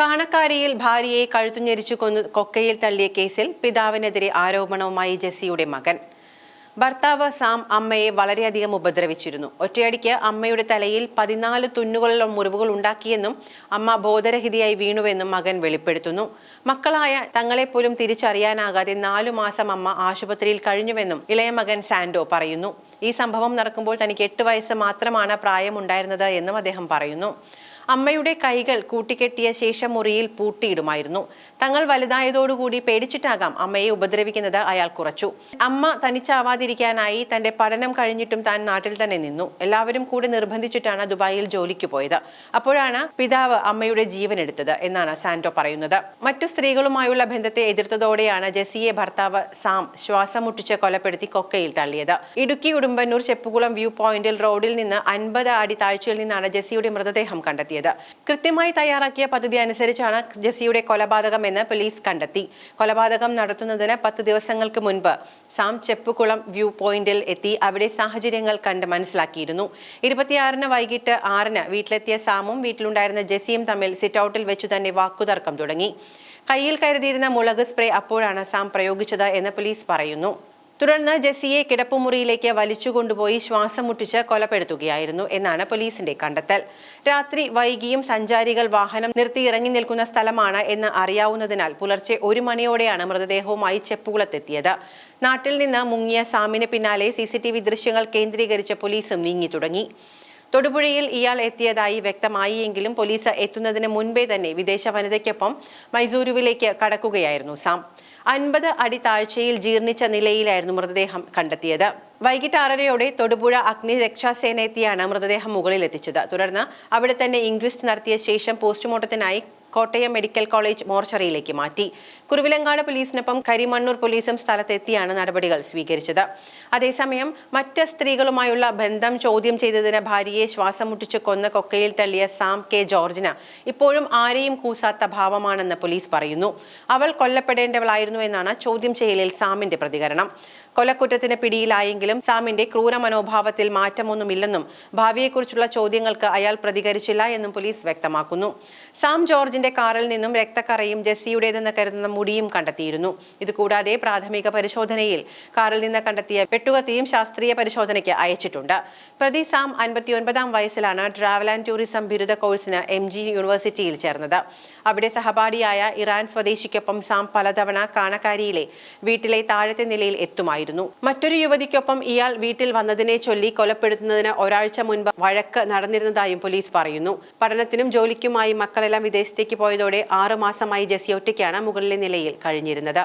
കാണക്കാരിയിൽ ഭാര്യയെ കഴുത്തുഞെരിച്ചു കൊന്നു കൊക്കയിൽ തള്ളിയ കേസിൽ പിതാവിനെതിരെ ആരോപണവുമായി ജെസ്സിയുടെ മകൻ. ഭർത്താവ് സാം അമ്മയെ വളരെയധികം ഉപദ്രവിച്ചിരുന്നു. ഒറ്റയടിക്ക് അമ്മയുടെ തലയിൽ പതിനാല് തുന്നുകളുള്ള മുറിവുകൾ ഉണ്ടാക്കിയെന്നും അമ്മ ബോധരഹിതയായി വീണുവെന്നും മകൻ വെളിപ്പെടുത്തുന്നു. മക്കളായ തങ്ങളെപ്പോലും തിരിച്ചറിയാനാകാതെ നാലു മാസം അമ്മ ആശുപത്രിയിൽ കഴിഞ്ഞുവെന്നും ഇളയ മകൻ സാൻഡോ പറയുന്നു. ഈ സംഭവം നടക്കുമ്പോൾ തനിക്ക് എട്ട് വയസ്സ് മാത്രമാണ് പ്രായമുണ്ടായിരുന്നത് എന്നും അദ്ദേഹം പറയുന്നു. അമ്മയുടെ കൈകൾ കൂട്ടിക്കെട്ടിയ ശേഷം മുറിയിൽ പൂട്ടിയിടുമായിരുന്നു. തങ്ങൾ വലുതായതോടുകൂടി പേടിച്ചിട്ടാകാം അമ്മയെ ഉപദ്രവിക്കുന്നത് അയാൾ കുറച്ചു. അമ്മ തനിച്ചാവാതിരിക്കാനായി തന്റെ പഠനം കഴിഞ്ഞിട്ടും താൻ നാട്ടിൽ തന്നെ നിന്നു. എല്ലാവരും കൂടി നിർബന്ധിച്ചിട്ടാണ് ദുബായിൽ ജോലിക്ക് പോയത്. അപ്പോഴാണ് പിതാവ് അമ്മയുടെ ജീവൻ എടുത്തത് എന്നാണ് സാന്റോ പറയുന്നത്. മറ്റു സ്ത്രീകളുമായുള്ള ബന്ധത്തെ എതിർത്തതോടെയാണ് ജെസിയെ ഭർത്താവ് സാം ശ്വാസം മുട്ടിച്ച് കൊലപ്പെടുത്തി കൊക്കയിൽ തള്ളിയത്. ഇടുക്കി ഉടുമ്പന്നൂർ ചെപ്പുകുളം വ്യൂ പോയിന്റിൽ റോഡിൽ നിന്ന് അൻപത് അടി താഴ്ചയിൽ നിന്നാണ് ജെസിയുടെ മൃതദേഹം കണ്ടെത്തിയത്. കൃത്യമായി തയ്യാറാക്കിയ പദ്ധതി അനുസരിച്ചാണ് ജെസിയുടെ കൊലപാതകമെന്ന് പോലീസ് കണ്ടെത്തി. കൊലപാതകം നടത്തുന്നതിന് പത്ത് ദിവസങ്ങൾക്ക് മുൻപ് സാം ചെപ്പുകുളം വ്യൂ പോയിന്റിൽ എത്തി അവിടെ സാഹചര്യങ്ങൾ കണ്ട് മനസ്സിലാക്കിയിരുന്നു. ഇരുപത്തിയാറിന് വൈകിട്ട് ആറിന് വീട്ടിലെത്തിയ സാമും വീട്ടിലുണ്ടായിരുന്ന ജെസിയും തമ്മിൽ സിറ്റ് ഔട്ടിൽ വെച്ചു തന്നെ വാക്കുതർക്കം തുടങ്ങി. കയ്യിൽ കരുതിയിരുന്ന മുളക് സ്പ്രേ അപ്പോഴാണ് സാം പ്രയോഗിച്ചത് എന്ന് പോലീസ് പറയുന്നു. തുടർന്ന് ജെസിയെ കിടപ്പുമുറിയിലേക്ക് വലിച്ചു കൊണ്ടുപോയി ശ്വാസം മുട്ടിച്ച് കൊലപ്പെടുത്തുകയായിരുന്നു എന്നാണ് പോലീസിന്റെ കണ്ടെത്തൽ. രാത്രി വൈകിയും സഞ്ചാരികൾ വാഹനം നിർത്തി ഇറങ്ങി നിൽക്കുന്ന സ്ഥലമാണ് എന്ന് അറിയാവുന്നതിനാൽ പുലർച്ചെ ഒരു മണിയോടെയാണ് മൃതദേഹവുമായി ചെപ്പുകുളത്തെത്തിയത്. നാട്ടിൽ നിന്ന് മുങ്ങിയ സാമിന് പിന്നാലെ സി ദൃശ്യങ്ങൾ കേന്ദ്രീകരിച്ച് പോലീസും നീങ്ങി തുടങ്ങി. തൊടുപുഴയിൽ ഇയാൾ എത്തിയതായി വ്യക്തമായി എങ്കിലും പോലീസ് എത്തുന്നതിന് മുൻപേ തന്നെ വിദേശ വനിതയ്ക്കൊപ്പം മൈസൂരുവിലേക്ക് കടക്കുകയായിരുന്നു സാം. അൻപത് അടി താഴ്ചയിൽ ജീർണിച്ച നിലയിലായിരുന്നു മൃതദേഹം കണ്ടെത്തിയത്. വൈകിട്ട് ആറരയോടെ തൊടുപുഴ അഗ്നി രക്ഷാസേന എത്തിയാണ് മൃതദേഹം മുകളിലെത്തിച്ചത്. തുടർന്ന് അവിടെ തന്നെ ഇൻക്വസ്റ്റ് നടത്തിയ ശേഷം പോസ്റ്റ്മോർട്ടത്തിനായി കോട്ടയം മെഡിക്കൽ കോളേജ് മോർച്ചറിയിലേക്ക് മാറ്റി. കുരുവിലങ്ങാട് പോലീസിനൊപ്പം കരിമണ്ണൂർ പോലീസും സ്ഥലത്തെത്തിയാണ് നടപടികൾ സ്വീകരിച്ചത്. അതേസമയം മറ്റ് സ്ത്രീകളുമായുള്ള ബന്ധം ചോദ്യം ചെയ്തതിന് ഭാര്യയെ ശ്വാസം മുട്ടിച്ച് കൊന്ന കൊക്കയിൽ തള്ളിയ സാം കെ ജോർജിന് ഇപ്പോഴും ആരെയും കൂസാത്ത ഭാവമാണെന്ന് പോലീസ് പറയുന്നു. അവൾ കൊല്ലപ്പെടേണ്ടവളായിരുന്നു എന്നാണ് ചോദ്യം ചെയ്യലിൽ സാമിന്റെ പ്രതികരണം. കൊലക്കുറ്റത്തിന് പിടിയിലായെങ്കിലും സാമിന്റെ ക്രൂര മനോഭാവത്തിൽ മാറ്റമൊന്നുമില്ലെന്നും ഭാവിയെക്കുറിച്ചുള്ള ചോദ്യങ്ങൾക്ക് അയാൾ പ്രതികരിച്ചില്ല എന്നും പോലീസ് വ്യക്തമാക്കുന്നു. സാം ജോർജിന്റെ കാറിൽ നിന്നും രക്തക്കറയും ജെസ്സിയുടേതെന്ന് കരുതുന്ന മുടിയും കണ്ടെത്തിയിരുന്നു. ഇതുകൂടാതെ പ്രാഥമിക പരിശോധനയിൽ കാറിൽ നിന്ന് കണ്ടെത്തിയ വെട്ടുകത്തിയും ശാസ്ത്രീയ പരിശോധനയ്ക്ക് അയച്ചിട്ടുണ്ട്. പ്രതി സാം അൻപത്തിയൊൻപതാം വയസ്സിലാണ് ട്രാവൽ ആൻഡ് ടൂറിസം ബിരുദ കോഴ്സിന് എം ജി യൂണിവേഴ്സിറ്റിയിൽ ചേർന്നത്. അവിടെ സഹപാഠിയായ ഇറാൻ സ്വദേശിക്കൊപ്പം സാം പലതവണ കാണക്കാരിയിലെ വീട്ടിലെ താഴത്തെ നിലയിൽ എത്തുമായിരുന്നു. മറ്റൊരു യുവതിക്കൊപ്പം ഇയാൾ വീട്ടിൽ വന്നതിനെ ചൊല്ലി കൊലപ്പെടുത്തുന്നതിന് ഒരാഴ്ച മുൻപ് വഴക്ക് നടന്നിരുന്നതായും പോലീസ് പറയുന്നു. പഠനത്തിനും ജോലിക്കുമായി മക്കളെല്ലാം വിദേശത്തേക്ക് പോയതോടെ ആറുമാസമായി ജെസ്സി ഒറ്റയ്ക്കാണ് മുകളിലെ നിലയിൽ കഴിഞ്ഞിരുന്നത്.